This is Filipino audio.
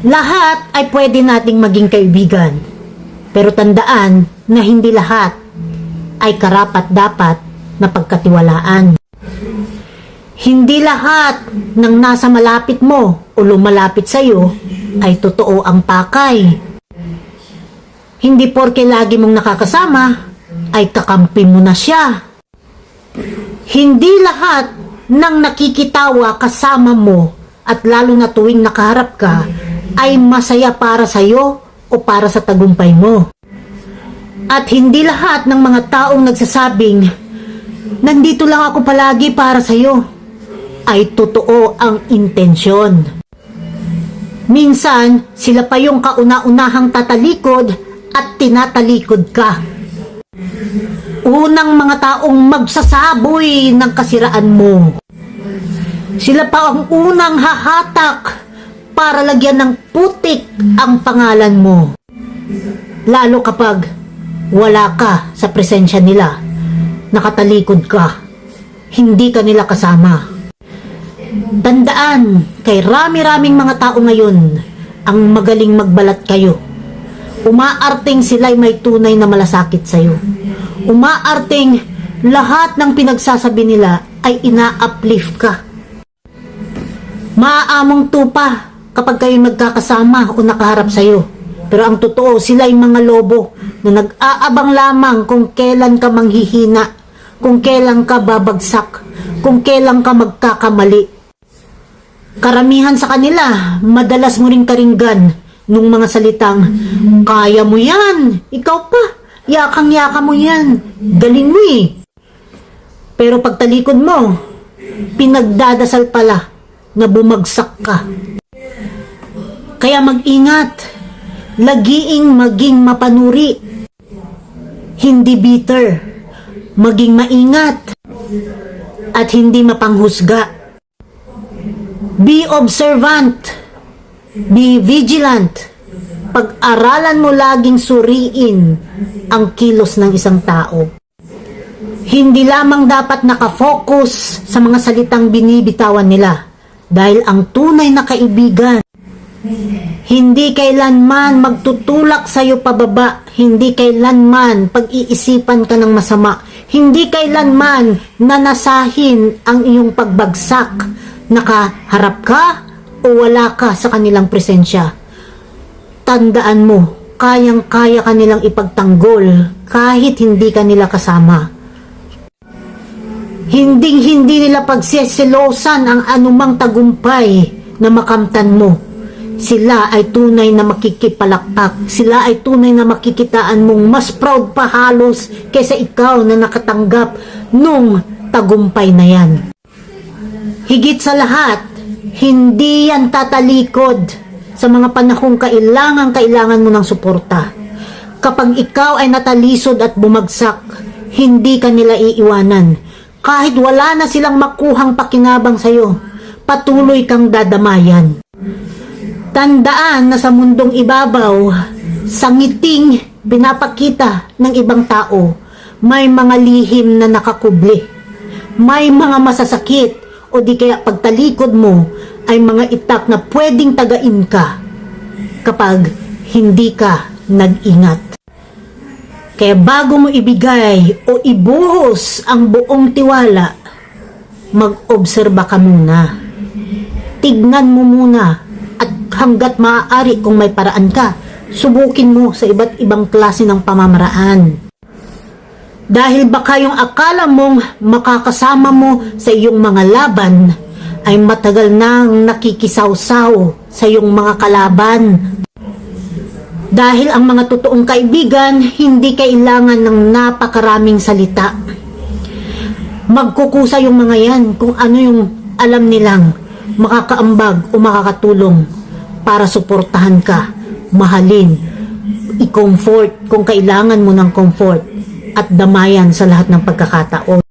Lahat ay pwede nating maging kaibigan. Pero tandaan na hindi lahat ay karapat dapat na pagkatiwalaan. Hindi lahat ng nasa malapit mo o lumalapit sa iyo ay totoo ang pakay. Hindi porke lagi mong nakakasama ay kakampi mo na siya. Hindi lahat ng nakikitawa kasama mo at lalo na tuwing nakaharap ka ay masaya para sa iyo o para sa tagumpay mo. At hindi lahat ng mga taong nagsasabing, nandito lang ako palagi para sa iyo, ay totoo ang intensyon. Minsan, sila pa yung kauna-unahang tatalikod at tinatalikod ka. Unang mga taong magsasaboy ng kasiraan mo. Sila pa ang unang hahatak para lagyan ng putik ang pangalan mo. Lalo kapag wala ka sa presensya nila, nakatalikod ka, hindi ka nila kasama. Tandaan, kay rami-raming mga tao ngayon, ang magaling magbalat kayo. Umaarting sila'y may tunay na malasakit sa'yo. Umaarting lahat ng pinagsasabi nila ay ina-uplift ka. Maaamong tupa kapag kayo magkakasama o nakaharap sa'yo. Pero ang totoo, sila'y mga lobo na nag-aabang lamang kung kailan ka manghihina, kung kailan ka babagsak, kung kailan ka magkakamali. Karamihan sa kanila, madalas mo ring karinggan nung mga salitang, Kaya mo yan! Ikaw pa! Yakang-yaka mo yan! Galing mo eh! Pero pagtalikod mo, pinagdadasal pala na bumagsak ka. Kaya mag-ingat, lagiing maging mapanuri, hindi bitter, maging maingat, at hindi mapanghusga. Be observant. Be vigilant. Pag-aralan mo laging suriin ang kilos ng isang tao. Hindi lamang dapat nakafocus sa mga salitang binibitawan nila dahil ang tunay na kaibigan hindi kailanman magtutulak sa iyo pababa, hindi kailanman pag-iisipan ka ng masama, hindi kailanman nanasahin ang iyong pagbagsak, nakaharap ka o wala ka sa kanilang presensya. Tandaan mo, kayang-kaya kanilang ipagtanggol kahit hindi ka nila kasama. Hinding hindi nila pagseselosan ang anumang tagumpay na makamtan mo. Sila ay tunay na makikipalakpak. Sila ay tunay na makikitaan mong mas proud pa halos kaysa ikaw na nakatanggap nung tagumpay na yan. Higit sa lahat, hindi yan tatalikod sa mga panahong kailangan-kailangan mo ng suporta. Kapag ikaw ay natalisod at bumagsak, hindi ka nila iiwanan. Kahit wala na silang makuhang pakinabang sa'yo, patuloy kang dadamayan. Tandaan na sa mundong ibabaw, sa ngiting pinapakita ng ibang tao, may mga lihim na nakakubli. May mga masasakit o di kaya pagtalikod mo ay mga itak na pwedeng tagain ka kapag hindi ka nag-ingat. Kaya bago mo ibigay o ibuhos ang buong tiwala, mag-obserba ka muna. Tignan mo muna hanggat maaari kung may paraan ka, subukin mo sa iba't ibang klase ng pamamaraan. Dahil baka yung akala mong makakasama mo sa iyong mga laban ay matagal nang nakikisawsaw sa iyong mga kalaban. Dahil ang mga totoong kaibigan hindi kailangan ng napakaraming salita. Magkukusa yung mga yan kung ano yung alam nilang makakaambag o makakatulong para suportahan ka, mahalin, i-comfort. Kung kailangan mo ng comfort at damayan sa lahat ng pagkakataon.